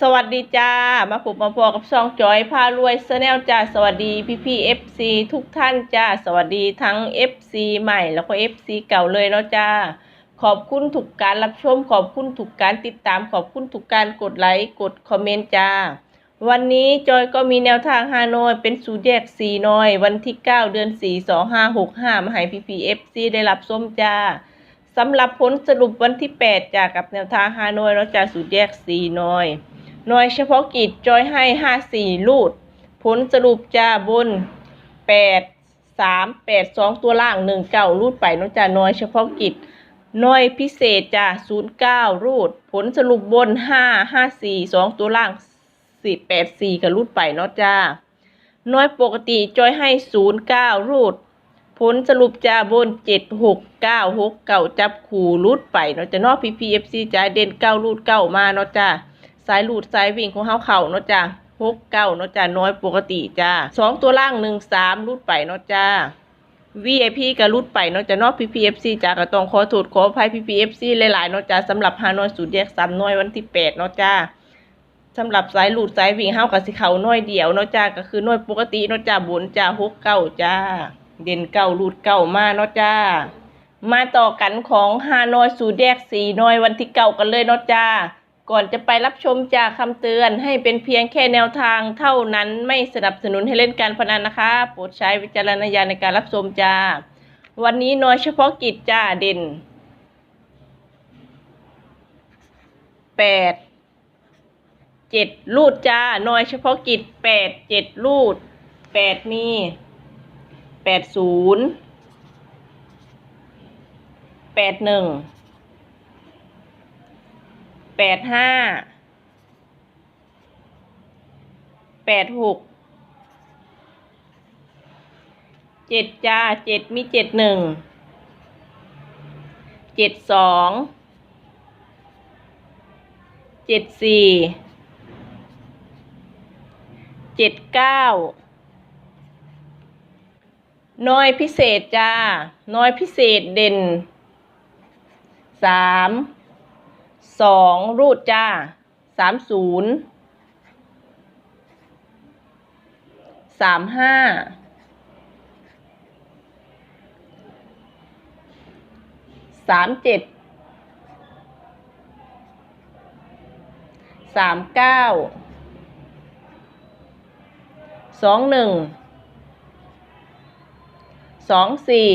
สวัสดีจ้า มาพบมาพอกับช่องจอยพารวยเซแนลจ้า สวัสดีพี่พี่เอฟซีทุกท่านจ้า สวัสดีทั้ง FC ใหม่แล้วก็ FC เก่าเลยเนาะจ้า ขอบคุณทุกการรับชม ขอบคุณทุกการติดตาม ขอบคุณทุกการกดไลค์ กดคอมเมนต์จ้า วันนี้จอยก็มีแนวทางฮานอยเป็นสูตรแยกสีน้อย วันที่ 9 เดือน 4 2 5 6 5 มาให้พี่พีเอฟซีได้รับส้มจ้าสำหรับผลสรุปวันที่ 8จากกับแนวทางฮานอยเราจะสูตรแยกสีน้อย หน่วยเฉพาะกิจจอยให้5 4ลูด ผลสรุปจะบน8 3 8 2ตัวล่าง1 9รูดไปเนาะจ้ะหน่วยเฉพาะกิจหน่วยพิเศษจ้ะ09รูด ผลสรุปบน5 5 4 2ตัวล่าง4 8 4กับรูดไปเนาะจ้าหน่วยปกติจอยให้09รูด ผลสรุปจะบน7 6 9 6 9จับขู่รูดไปเนาะจ้ะเนอก PPFC จ้าเด่น9รูด9มาเนาะจ้า สายหลุดสายวิ่งของเฮาเข่าเนาะจ้ะหกเก้าเนาะจ้ะน้อยปกติจ้าสองตัวล่างหนึ่งสามรุดไปเนาะจ้า VIP ก็รุดไปเนาะจ้ะเนอก PPFC จ้าก็ต้องขอโทษขออภัย PPFC หลายๆเนาะจ้าสำหรับฮานอยสูตรแยกสามน้อยวันที่แปดเนาะจ้าสำหรับสายหลุดสายวิ่งเฮากับสิเขาน้อยเดียวเนาะจ้าก็คือน้อยปกติเนาะจ้าบนจ้าหกเก้าจ้า เด่นเก้ารุดเก้ามาเนาะจ้า มาต่อกันของฮานอยสูตรแยกสี่น้อยวันที่เก้ากันเลยเนาะจ้า ก่อนจะไปรับชมจากคำเตือนให้เป็นเพียงแค่แนวทางเท่านั้นไม่สนับสนุนให้เล่นการพนันนะคะ โปรดใช้วิจารณญาณในการรับชมจ้า วันนี้น้อยเฉพาะกิจจ้าเด่นแปดเจ็ดลูดจ้าน้อยเฉพาะกิจแปดเจ็ดลูดแปดมีแปดศูนย์แปดหนึ่ง ปดห้าแปดหกเจ็ดจ้าเจ็ดมีเจ็ดหนึ่งเจ็ดสองเจ็ดสี่เจ็ดเก้าน้อยพิเศษจ้า น้อยพิเศษเด่นสาม สองรูดจ้าสามศูนย์สามห้าสามเจ็ดสามเก้าสองหนึ่งสองสี่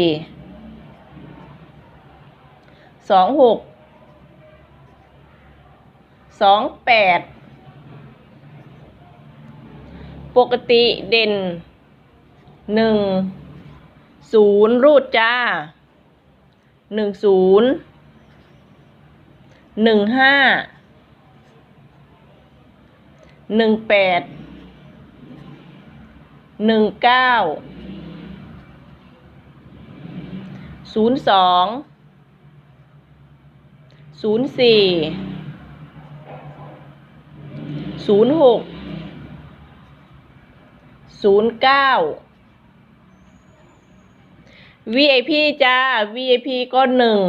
สองหก สองแปดปกติเด่นหนึ่งศูนย์รูดจ้าหนึ่งศูนย์หนึ่งห้าหนึ่งแปดหนึ่งเก้าศูนย์สองศูนย์สี่ ศูนย์หกศูนย์เก้า VIP จ้า VIP ก็หนึ่ง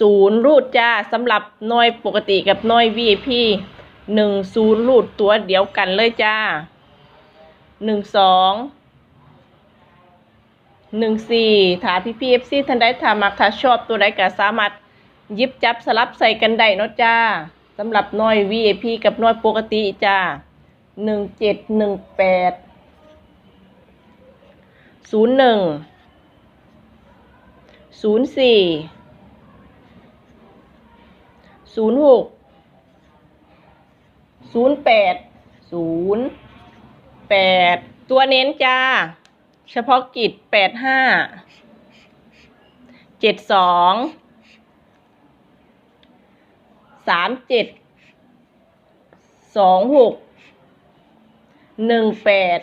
ศูนย์รูดจ้าสำหรับน้อยปกติกับน้อย VIP หนึ่งศูนย์รูดตัวเดียวกันเลยจ้าหนึ่งสองหนึ่งสี่ถาพี่พีเอฟซีท่านใดถามักถ้าชอบตัวใดก็สามารถยิบจับสลับใส่กันได้เนาะจ้า สำหรับน้อย VIP กับน้อยปกติจ้าหนึ่งเจ็ดหนึ่งแปดศูนย์หนึ่งศูนย์สี่ศูนย์หกศูนย์แปดศูนย์แปดตัวเน้นจ้า เฉพาะกิจแปดห้าเจ็ดสอง สามเจ็ดสองหกหนึ่งแปด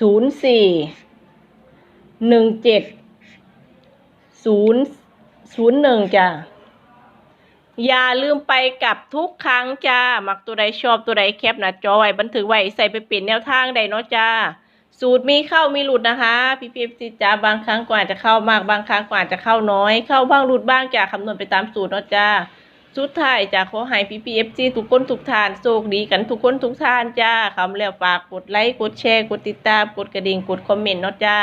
ศูนย์สี่หนึ่งเจ็ดศูนย์ศูนย์หนึ่งจ้ะอย่าลืมไปกับทุกครั้งจ้า มักตัวใดชอบตัวใดแคปนะจอไว้บันทึกไว้ใส่ไปเปลี่ยนแนวทางใดเนาะจ้า สูตรมีเข้ามีหลุดนะคะ พี่พีซีจ้าบางครั้งกว่าจะเข้ามากบางครั้งกว่าจะเข้าน้อย เข้าบ้างหลุดบ้างจ้าคำนวณไปตามสูตรเนาะจ้า สุดท้ายจ้าขอให้พี่พีเอฟซีทุกคนทุกท่านโชคดีกันทุกคนทุกท่านจ้าคำแล้วฝากกดไลค์กดแชร์กดติดตามกดกระดิ่งกดคอมเมนต์เนาะจ้า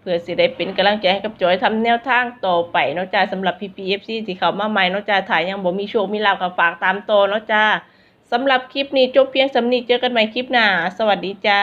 เพื่อสิได้เป็นกำลังใจให้กับจอยทำแนวทางต่อไปเนาะจ้าสำหรับ PPFC ที่เขามาใหม่เนาะจ้าถ่ายยังบ่มีโชคมีลาภกับฝากตามโตเนาะจ้าสำหรับคลิปนี้จบเพียงสำนีเจอกันใหม่คลิปหน้า สวัสดีจ้า